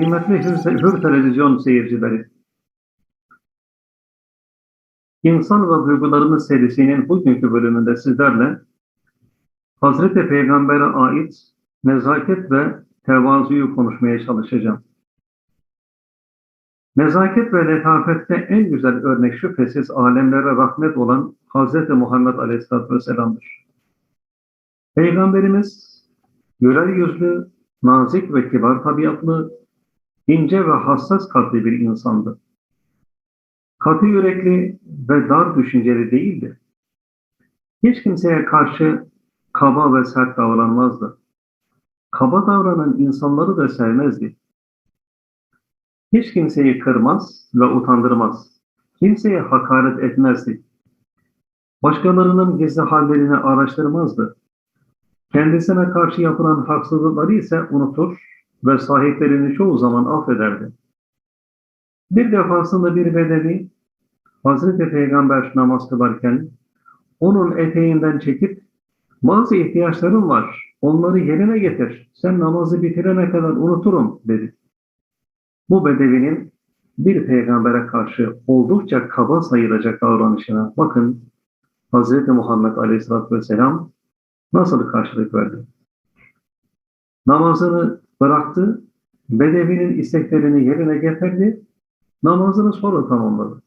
Kıymetli Hür, Televizyon seyircileri, İnsan ve Duygularımız serisinin bugünkü bölümünde sizlerle Hazreti Peygamber'e ait nezaket ve tevazuyu konuşmaya çalışacağım. Nezaket ve letafette en güzel örnek şüphesiz alemlere rahmet olan Hazreti Muhammed Aleyhisselatü Vesselam'dır. Peygamberimiz güler yüzlü, nazik ve kibar tabiatlı, ince ve hassas kalpli bir insandı. Katı yürekli ve dar düşünceli değildi. Hiç kimseye karşı kaba ve sert davranmazdı. Kaba davranan insanları da sevmezdi. Hiç kimseyi kırmaz ve utandırmaz. Kimseye hakaret etmezdi. Başkalarının gizli hallerini araştırmazdı. Kendisine karşı yapılan haksızlıkları ise unutur ve sahiplerini çoğu zaman affederdi. Bir defasında bir bedevi Hazreti Peygamber namaz kılarken onun eteğinden çekip bazı ihtiyaçlarım var, onları yerine getir, sen namazı bitirene kadar unuturum dedi. Bu bedevinin bir peygambere karşı oldukça kaba sayılacak davranışına bakın Hazreti Muhammed Aleyhisselatü Vesselam nasıl karşılık verdi. Namazını bıraktı, bedevinin isteklerini yerine getirdi, namazını sonra tamamladı.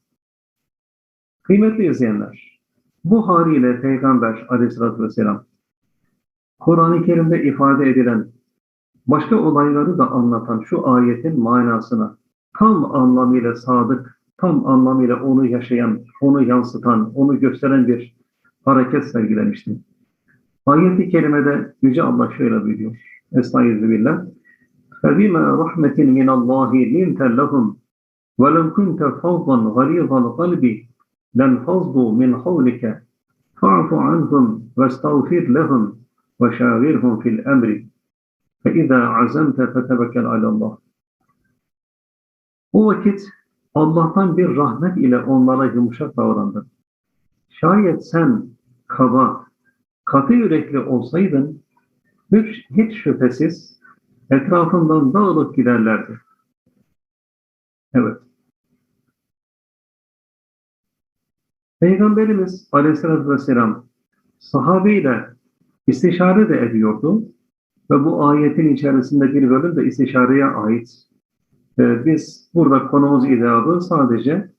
Kıymetli izleyenler, bu haliyle Peygamber aleyhissalatü vesselam Kur'an-ı Kerim'de ifade edilen başka olayları da anlatan şu ayetin manasına tam anlamıyla sadık, tam anlamıyla onu yaşayan, onu yansıtan, onu gösteren bir hareket sergilemişti. Ayet-i kerimede Yüce Allah şöyle buyuruyor. Estağfirullah. فَبِمَا رَحْمَةٍ مِنَ اللّٰهِ لِنْتَ لَهُمْ وَلَمْ كُنْتَ فَضًّا غَلِيظَ الْقَلْبِ لَنْفَضُّوا مِنْ حَوْلِكَ فَاعْفُ عَنْهُمْ وَاسْتَغْفِرْ لَهُمْ وَشَاوِرْهُمْ فِي الْأَمْرِ فَإِذَا عَزَمْتَ فَتَوَكَّلْ عَلَى اللّٰهِ O vakit Allah'tan bir rahmet ile onlara yumuşak davrandın. Şayet sen kaba, katı yürekli olsaydın, hiç, hiç şüphesiz etrafından dağılıp giderlerdi. Evet. Peygamberimiz aleyhissalatü vesselam sahabeyle istişare de ediyordu ve bu ayetin içerisinde bir bölüm de istişareye ait. Ee, biz burada konumuz idabı sadece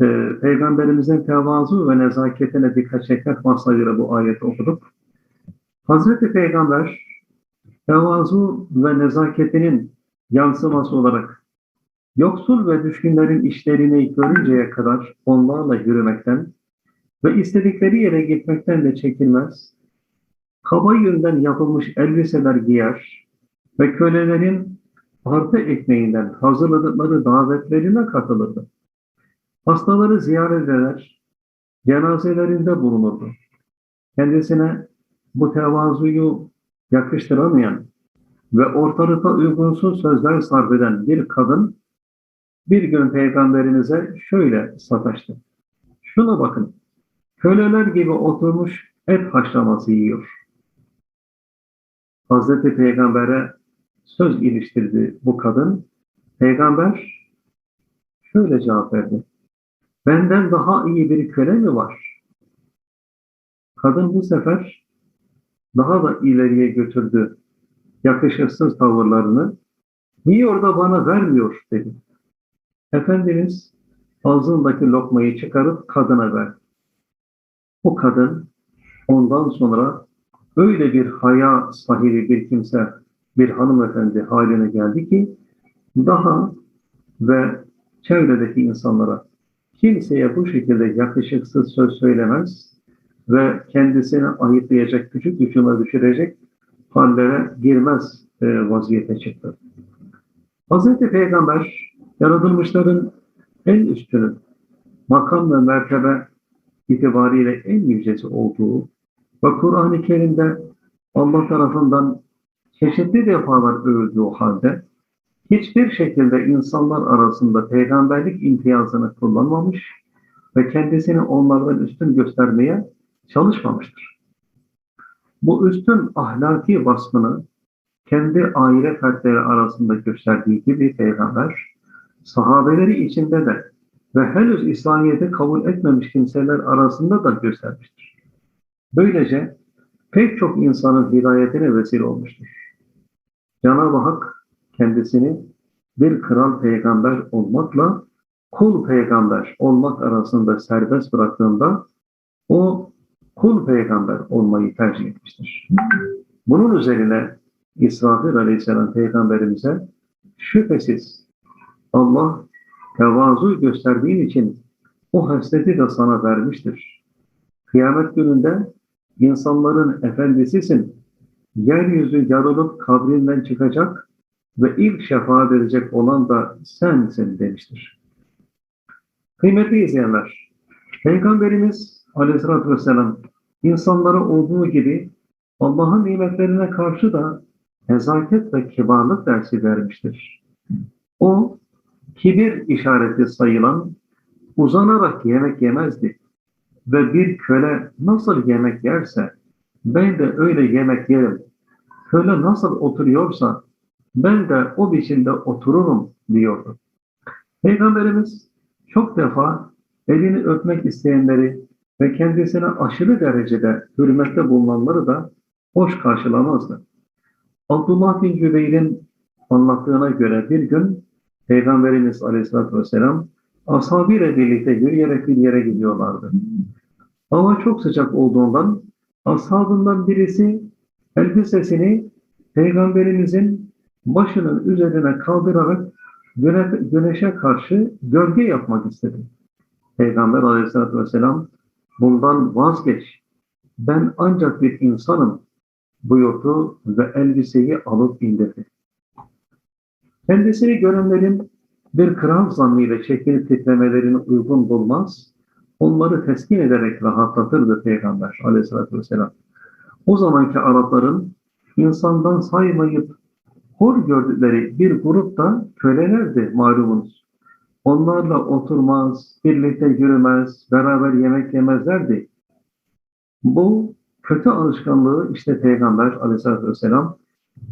e, Peygamberimizin tevazu ve nezaketine dikkat çekmek maksadıyla bu ayeti okuduk. Hazreti Peygamber tevazu ve nezaketinin yansıması olarak yoksul ve düşkünlerin işlerini görünceye kadar onlarla yürümekten ve istedikleri yere gitmekten de çekinmez, kaba yünden yapılmış elbiseler giyer ve kölelerin artı ekmeğinden hazırladıkları davetlerine katılırdı. Hastaları ziyaret eder, cenazelerinde bulunurdu. Kendisine bu tevazuyu yakıştıramayan ve ortalıkta uygunsuz sözler sarf eden bir kadın bir gün peygamberimize şöyle sataştı. Şuna bakın, köleler gibi oturmuş et haşlaması yiyor. Hazreti Peygamber'e söz iliştirdi bu kadın. Peygamber şöyle cevap verdi. Benden daha iyi bir köle mi var? Kadın bu sefer daha da ileriye götürdü yakışıksız tavırlarını. Niye orada bana vermiyor dedi. Efendimiz ağzındaki lokmayı çıkarıp kadına verdi. Bu kadın ondan sonra öyle bir haya sahibi bir kimse, bir hanımefendi haline geldi ki daha ve çevredeki insanlara kimseye bu şekilde yakışıksız söz söylemez ve kendisini ayıplayacak, küçük düşüme düşürecek hallere girmez e, vaziyete çıktı. Hz. Peygamber yaratılmışların en üstünün makam ve mertebe itibariyle en yücesi olduğu ve Kur'an-ı Kerim'de Allah tarafından çeşitli defalar övüldüğü halde hiçbir şekilde insanlar arasında peygamberlik imtiyazını kullanmamış ve kendisini onlardan üstün göstermeye çalışmamıştır. Bu üstün ahlaki vasfını kendi aile fertleri arasında gösterdiği gibi peygamber, sahabeleri içinde de ve henüz İslamiyet'i kabul etmemiş kimseler arasında da göstermiştir. Böylece pek çok insanın hidayetine vesile olmuştur. Cenab-ı Hak kendisini bir kral peygamber olmakla kul peygamber olmak arasında serbest bıraktığında o kul peygamber olmayı tercih etmiştir. Bunun üzerine İsrafil aleyhisselam peygamberimize şüphesiz Allah tevazu gösterdiğin için o hasleti de sana vermiştir. Kıyamet gününde insanların efendisisin. Yeryüzü yarılıp kabrinden çıkacak ve ilk şefaat edecek olan da sensin demiştir. Kıymetli izleyenler, Peygamberimiz aleyhissalatü vesselam insanlara olduğu gibi Allah'ın nimetlerine karşı da nezaket ve kibarlık dersi vermiştir. O, kibir işareti sayılan, uzanarak yemek yemezdi. Ve bir köle nasıl yemek yerse, ben de öyle yemek yerim. Köle nasıl oturuyorsa, ben de o biçimde otururum diyordu. Peygamberimiz çok defa elini öpmek isteyenleri ve kendisine aşırı derecede hürmette bulunanları da hoş karşılamazdı. Abdullah bin Cübeyr'in anlattığına göre bir gün Peygamberimiz Aleyhisselatü Vesselam ashabıyla birlikte yürüyerek bir yere gidiyorlardı. Hava çok sıcak olduğundan ashabından birisi elbisesini Peygamberimizin başının üzerine kaldırarak güne, güneşe karşı gölge yapmak istedi. Peygamber Aleyhisselatü Vesselam bundan vazgeç. Ben ancak bir insanım buyurdu ve elbiseyi alıp indirdi. Kendisini görenlerin bir kral zannıyla çekilip titremelerine uygun bulmaz, onları teskin ederek rahatlatırdı Peygamber aleyhissalatü vesselam. O zamanki Arapların insandan saymayıp hor gördükleri bir grup da kölelerdi malumunuz. Onlarla oturmaz, birlikte yürümez, beraber yemek yemezlerdi. Bu kötü alışkanlığı işte Peygamber aleyhissalatü vesselam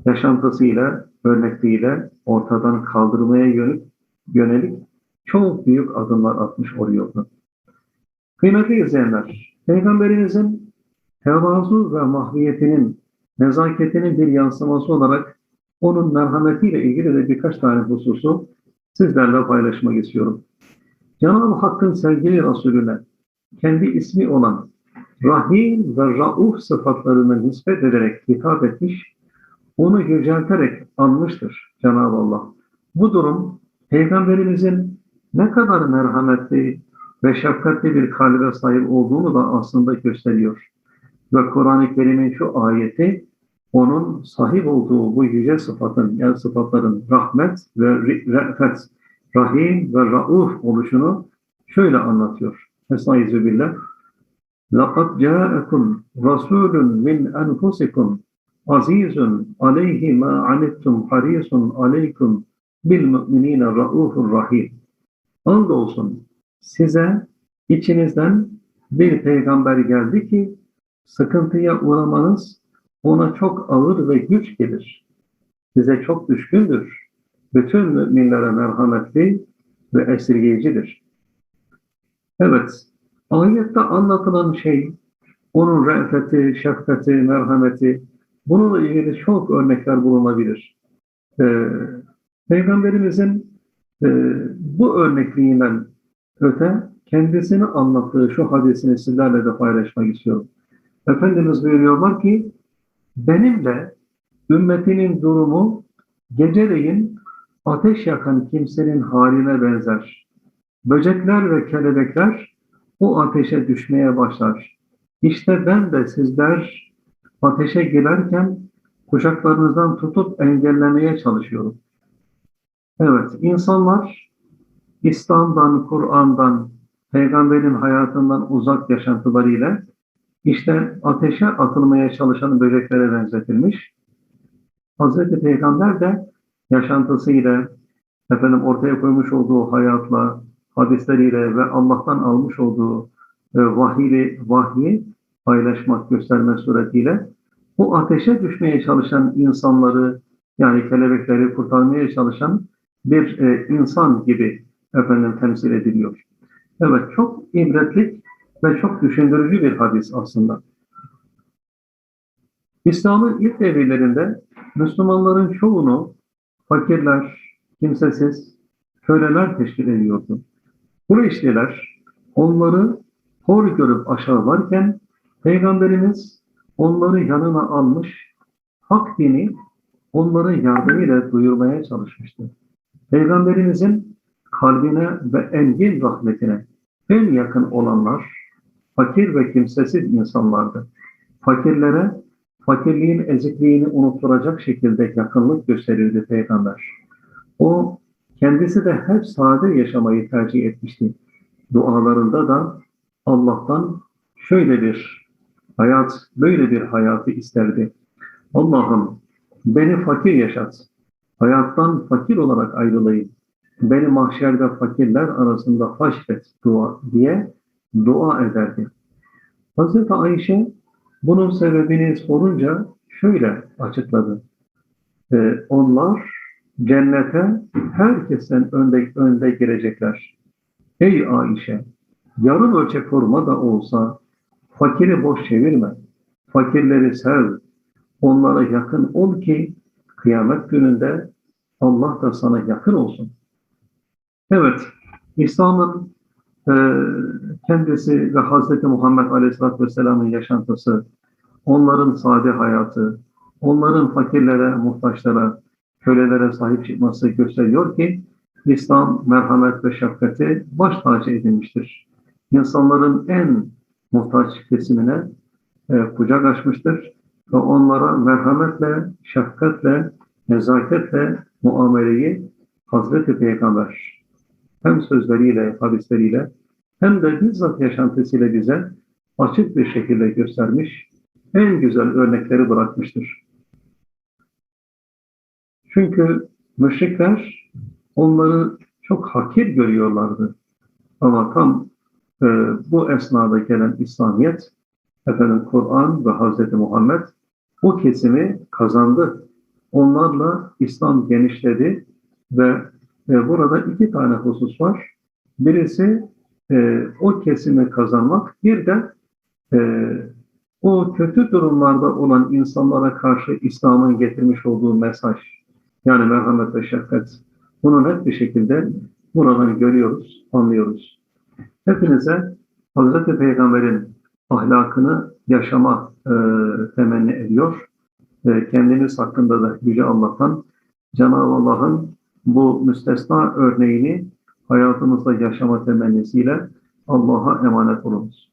yaşantısıyla, örnekliğiyle ortadan kaldırmaya yönelik, yönelik çok büyük adımlar atmış oluyordu. Kıymetli izleyenler, Peygamberimizin tevazu ve mahviyetinin, nezaketinin bir yansıması olarak onun merhametiyle ilgili de birkaç tane hususu sizlerle paylaşmak istiyorum. Cenab-ı Hakk'ın sevgili Resulüne kendi ismi olan Rahim ve Rauf sıfatlarını nispet ederek hitap etmiş, onu yücelterek anmıştır Cenab-ı Allah. Bu durum Peygamberimizin ne kadar merhametli ve şefkatli bir kalbe sahip olduğunu da aslında gösteriyor. Ve Kur'an-ı Kerim'in şu ayeti onun sahip olduğu bu yüce sıfatın, yani sıfatların rahmet ve re'fet, rahim ve rauf oluşunu şöyle anlatıyor. Estaizu billah. لَقَدْ جَاءَكُمْ رَسُولٌ مِنْ أَنْفُسِكُمْ عَز۪يزٌ عَلَيْهِ مَا عَنِتْتُمْ حَر۪يسٌ عَلَيْكُمْ بِالْمُؤْمِن۪ينَ رَؤُوفٌ رَحِيمٌ Andolsun size içinizden bir peygamber geldi ki sıkıntıya uğramanız ona çok ağır ve güç gelir. Size çok düşkündür. Bütün müminlere merhametli ve esirgeyicidir. Evet, ayette anlatılan şey, onun re'feti, şefkati, merhameti, bununla ilgili çok örnekler bulunabilir. Ee, Peygamberimizin e, bu örnekliğinden öte kendisini anlattığı şu hadisini sizlerle de paylaşmak istiyorum. Efendimiz buyuruyorlar ki, benimle ümmetinin durumu geceleyin ateş yakan kimsenin haline benzer. Böcekler ve kelebekler o ateşe düşmeye başlar. İşte ben de sizler ateşe girerken kuşaklarınızdan tutup engellemeye çalışıyorum. Evet, insanlar İslam'dan, Kur'an'dan, peygamberin hayatından uzak yaşantılarıyla işte ateşe atılmaya çalışan böceklere benzetilmiş. Hazreti Peygamber de yaşantısıyla, efendim ortaya koymuş olduğu hayatla, hadisleriyle ve Allah'tan almış olduğu e, vahiyli, vahyi paylaşmak, göstermek suretiyle o ateşe düşmeye çalışan insanları yani kelebekleri kurtarmaya çalışan bir e, insan gibi efendim temsil ediliyor. Evet çok ibretlik ve çok düşündürücü bir hadis aslında. İslam'ın ilk devirlerinde Müslümanların çoğunu fakirler, kimsesiz, köleler teşkil ediyordu. Kureyşliler onları hor görüp aşağılarken Peygamberimiz onları yanına almış, hak dini onların yardımıyla duyurmaya çalışmıştı. Peygamberimizin kalbine ve engin rahmetine en yakın olanlar fakir ve kimsesiz insanlardı. Fakirlere fakirliğin ezikliğini unutturacak şekilde yakınlık gösterirdi Peygamber. O kendisi de hep sade yaşamayı tercih etmişti. Dualarında da Allah'tan şöyle bir hayat, böyle bir hayatı isterdi. Allah'ım beni fakir yaşat. Hayattan fakir olarak ayrılayım. Beni mahşerde fakirler arasında haşret dua diye dua ederdi. Hazreti Ayşe bunun sebebini sorunca şöyle açıkladı. Ee, onlar cennete herkesten önde, önde girecekler. Ey Ayşe, yarım ölçek hurma da olsa fakiri boş çevirme. Fakirleri sev, onlara yakın ol ki kıyamet gününde Allah da sana yakın olsun. Evet, İslam'ın e, kendisi ve Hazreti Muhammed Aleyhisselatü Vesselam'ın yaşantısı, onların sade hayatı, onların fakirlere, muhtaçlara, kölelere sahip çıkması gösteriyor ki İslam merhamet ve şefkati baş tacı edilmiştir. İnsanların en muhtaç kesimine e, kucak açmıştır ve onlara merhametle, şefkatle, nezaketle muameleyi Hazreti Peygamber hem sözleriyle, hadisleriyle hem de bizzat yaşantısıyla bize açık bir şekilde göstermiş, en güzel örnekleri bırakmıştır. Çünkü müşrikler onları çok hakir görüyorlardı. Ama tam e, bu esnada gelen İslamiyet, efendim Kur'an ve Hazreti Muhammed bu kesimi kazandı. Onlarla İslam genişledi ve e, burada iki tane husus var. Birisi e, o kesimi kazanmak, bir de e, o kötü durumlarda olan insanlara karşı İslam'ın getirmiş olduğu mesaj, yani merhamet ve şefkat. Bunu net bir şekilde buradan görüyoruz, anlıyoruz. Hepinize Hazreti Peygamber'in ahlakını yaşama e, temenni ediyor. E, kendiniz hakkında da Yüce Allah'tan Cenab-ı Allah'ın bu müstesna örneğini hayatımızda yaşama temennisiyle Allah'a emanet olunuz.